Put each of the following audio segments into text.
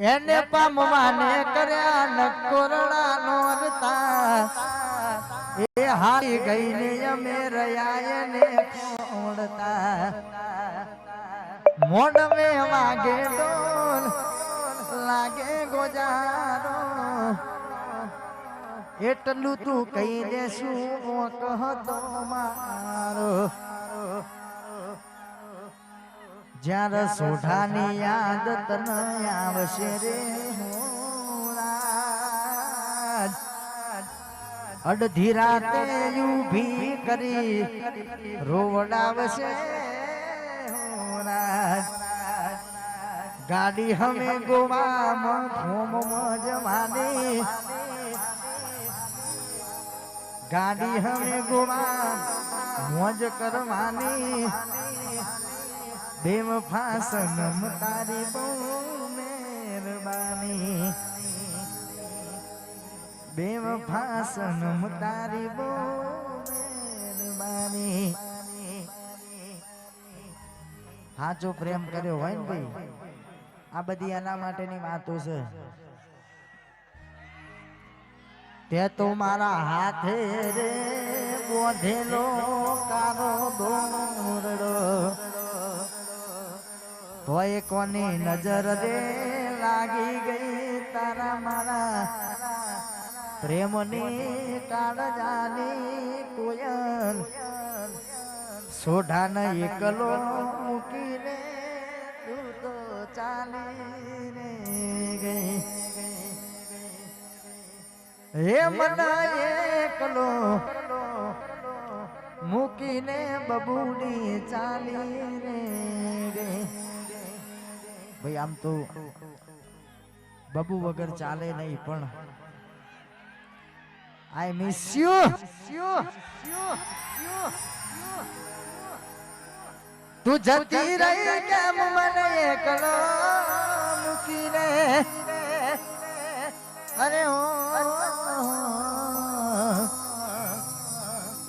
એને પામવાને કર્યા નકોરડા નોરતા એ હારી ગઈને અમે રહ્યા એને ખોડતા મોડ મે વાગે ડોલ લાગે ગોજારો. એટલું તું કહી દેશું કહતો મારો. જ્યારે રસોઢાની યાદ તન આવશે રે. અડધી રાતે ઊભી કરી રોવડાવશે. ગાડી હમે ગોવામાં ફોમમાં જવાની ગાડી હમે ગોવા મોજ કરવાની દેવ ફાસનમ તારી બહુ મહેરબાની. દેવ ફાસનમ તારી બહુ મહેરબાની. સાચો પ્રેમ કર્યો હોય ને ભાઈ? આ બધી એના માટેની વાતો છે. તે તો મારા હાથે રે બોધેલો કારો દોરડો તોય કોની નજર રે લાગી ગઈ તારા મારા? પ્રેમની કાળજાની કોયલ સોઢાને એકલો મૂકીને તું તો ચાલીને ગઈ. હે મના એકલો મૂકીને બબુડી ચાલીને ગઈ. ભાઈ, આમ તો બબુ વગર ચાલે નહીં, પણ આઈ મિસ યુ તું જતી રહી કેમ મને એકલો મૂકીને? અરે ઓ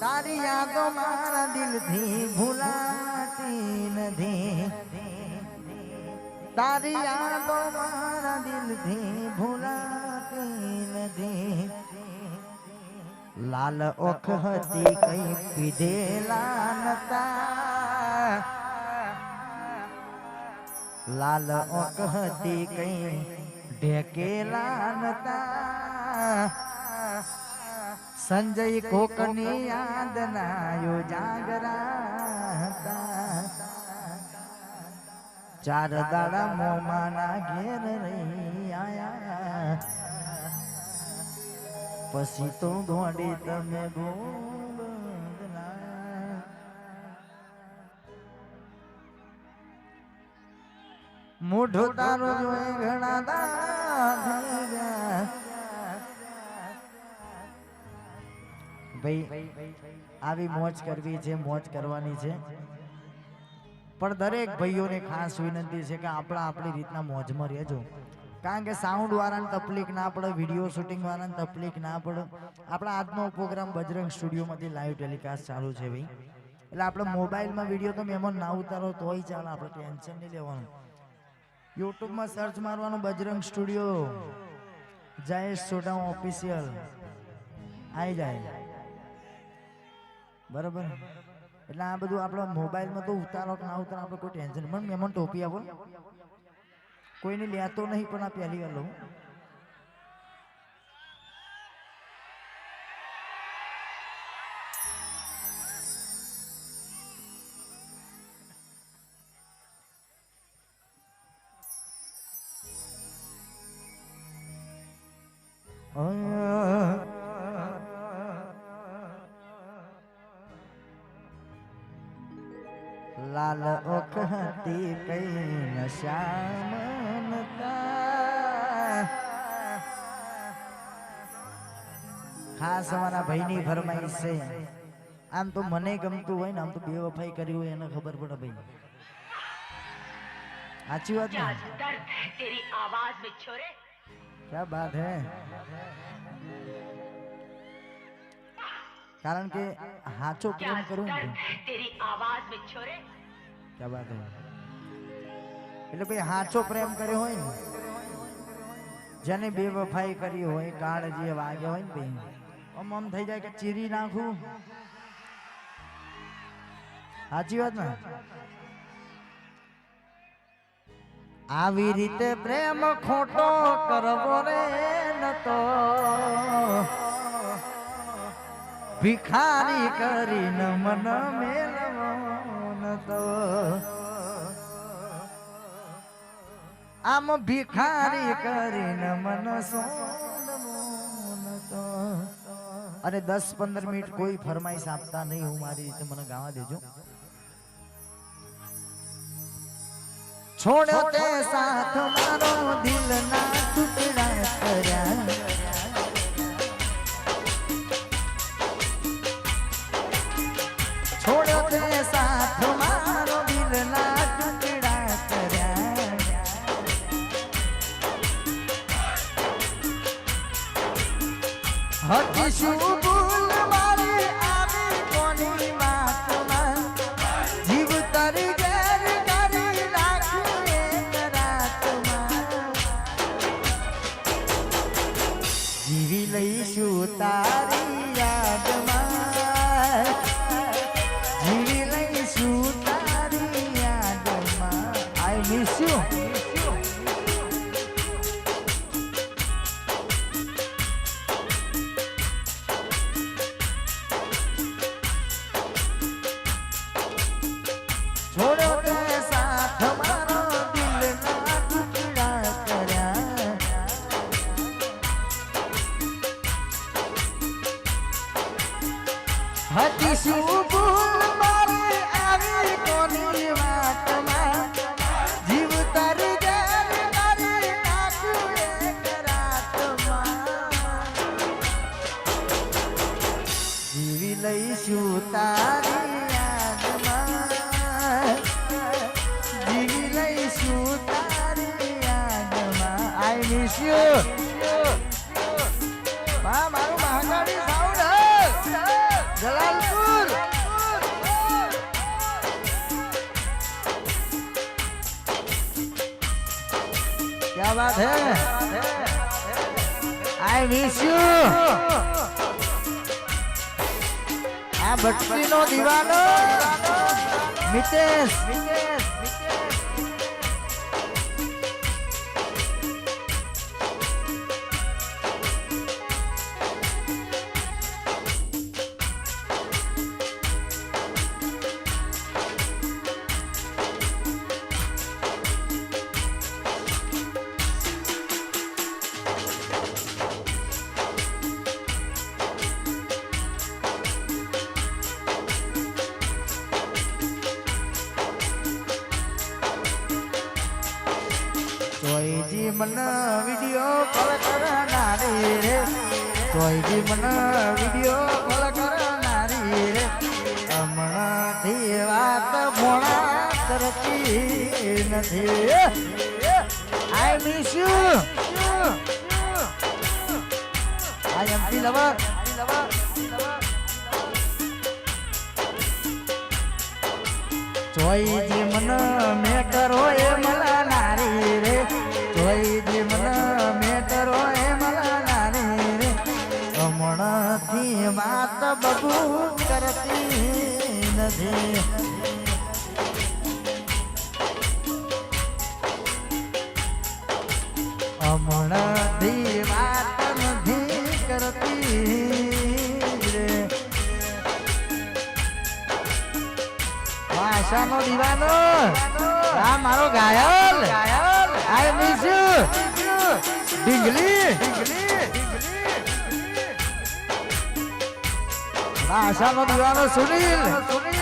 તારી યાદો મારા દિલથી ભૂલાતી નથી. તારી યાદો મારા દિલથી ભૂલાતી નથી લાલ ઓખ હતી કઈ પીધેલા નતા લાલ ઓખ હતી કઈ ઢેકેલા નતા સંજય કોકની યાદ ના જાગરા હતા ચાર દાડા મોમાના ઘેર રહી આયા. પછી તો દોડી તમે મોઢો તારો જોઈ ઘણા દાડા ભાઈ, આવી મોજ કરવી છે મોજ કરવાની છે. પણ દરેક ભાઈઓને ખાસ વિનંતી છે કે આપણા આપણી રીતના મોજમાં રહેજો. કારણ કે સાઉન્ડ વાળાને તકલીફ ના પડે વીડિયો શૂટિંગ વાળાને તકલીફ ના પડે. આપણા આજનો પ્રોગ્રામ બજરંગ સ્ટુડિયોમાંથી લાઈવ ટેલિકાસ્ટ ચાલુ છે ભાઈ. એટલે આપણે મોબાઈલમાં વીડિયો તો મેમો ના ઉતારો તોય ચાલે, આપણે ટેન્શન નહીં લેવાનું. યુટ્યુબમાં સર્ચ મારવાનું બજરંગ સ્ટુડિયો જયેશ સોડા ઓફિશિયલ આવી જાય. બરાબર? એટલે આ બધું આપણો મોબાઈલમાં તો ઉતારો ના ઉતારો, આપણે કોઈ ટેન્શન પણ મહેમાન ટોપી આપો કોઈને લેતો નહીં, પણ આ પહેલી વાર લઉં. લાલ ઓખતી કઈ ખાસ અમારા ભાઈની ફરમાઈશ છે, આમ તો મને ગમતું હોય ને, આમ તો બે વફાઈ કરી હોય એને ખબર પડે ભાઈ. સાચી વાત તેરી આવાજ મે બાત હે? કારણ કે સાચો પ્રેમ કરું તેરી આવાજ મે છોરે એટલે ભાઈ સાચો પ્રેમ કર્યો હોય ને? જેને બેવફાઈ કરી હોય કાળજી વાગે હોય ને ભાઈ આમ આમ થઈ જાય કે ચીરી નાખું? સાચી વાત ને? આવી રીતે પ્રેમ ખોટો કરવો રે તો ભિખારી કરીને મન મેલ આમ ભિખારી કરીને મન અને દસ પંદર મિનિટ કોઈ ફરમાઈશ આપતા નહીં હું મારી રીતે મને ગાવા દેજો. છોડ્યો તે સાથ મારો દિલ ના ટુકડા કર્યા. તે સાથ મારો દિલ ના ટુકડા કર્યા. હતી શું વાત હે આઈ વિશ યુ આ ભક્તિનો દીવાનો. મિતેશ મિતેશ. જોઈજી મન વિડિયો કોલ જોઈજી મન વિડિયો કોલ કરનારી રે. નથી. I miss you I M P matter હોય કરતી નથી હમણાંથી વાત નથી કરતી. રે આશાનો દીવાનો આ મારો ગાયલ આઈ મિસ યુ ઢીંગલી. આશાનો દીવાનો સુનિલ. જોઈજી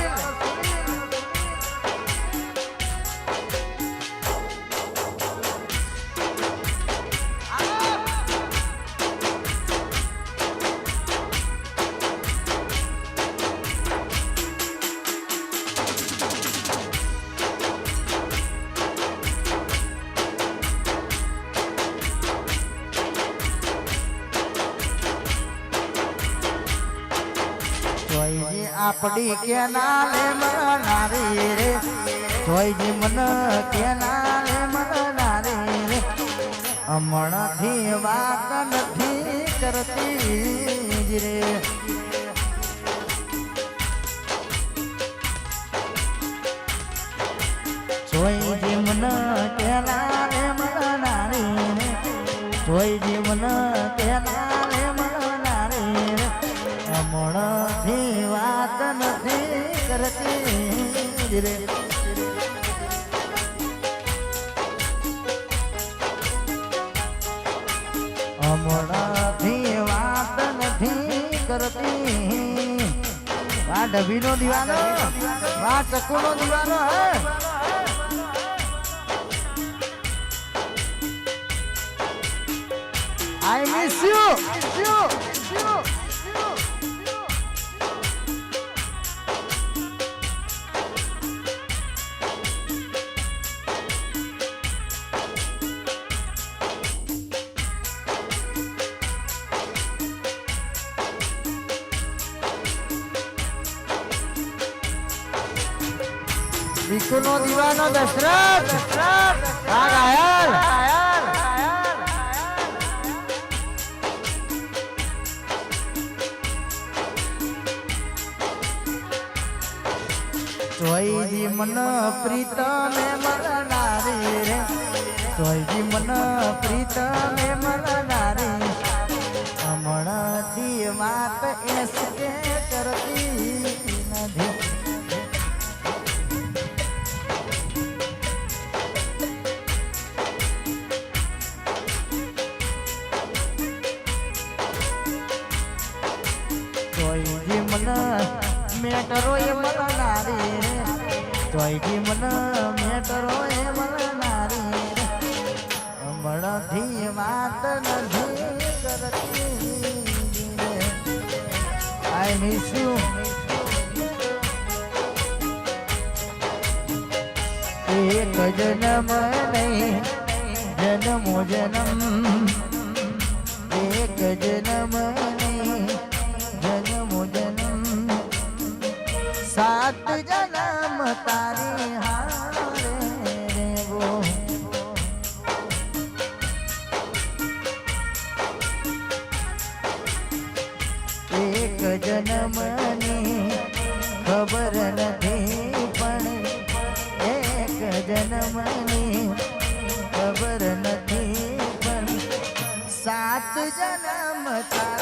આપડી કેનાલે મનારી રે. જોઈજી મન કેનાલે મનારી રે. હમણાંથી વાત નથી કરતી જ રે. જોઈ કરતી જ રે હમણાંથી વાત નથી કરતી આ ડભીનો દીવાનો આ ચકુનો દીવાનો હે I miss you. you. વિષ્ણુનો દીવાનો Dasharath આ ઘાયલ જોઈજી મન પ્રીતમે મરનારી રે. જોઈજી મન પ્રીતમે મરનારી દી વાત એસ કે કરતી નથી. જોઈજી મન મેટરો એ મરનારી જોઈજી મન મેટરો એ મરનારી હમણાંથી વાત નથી કરતી. આઈ મિસ એક જન્મ નહીં, જન્મો જન્મ. એક જન્મો સાત જન્મ તારી હારે રેવો એક જન્મની ખબર નથી પણ એક જન્મની ખબર નથી પણ સાત જન્મ તારી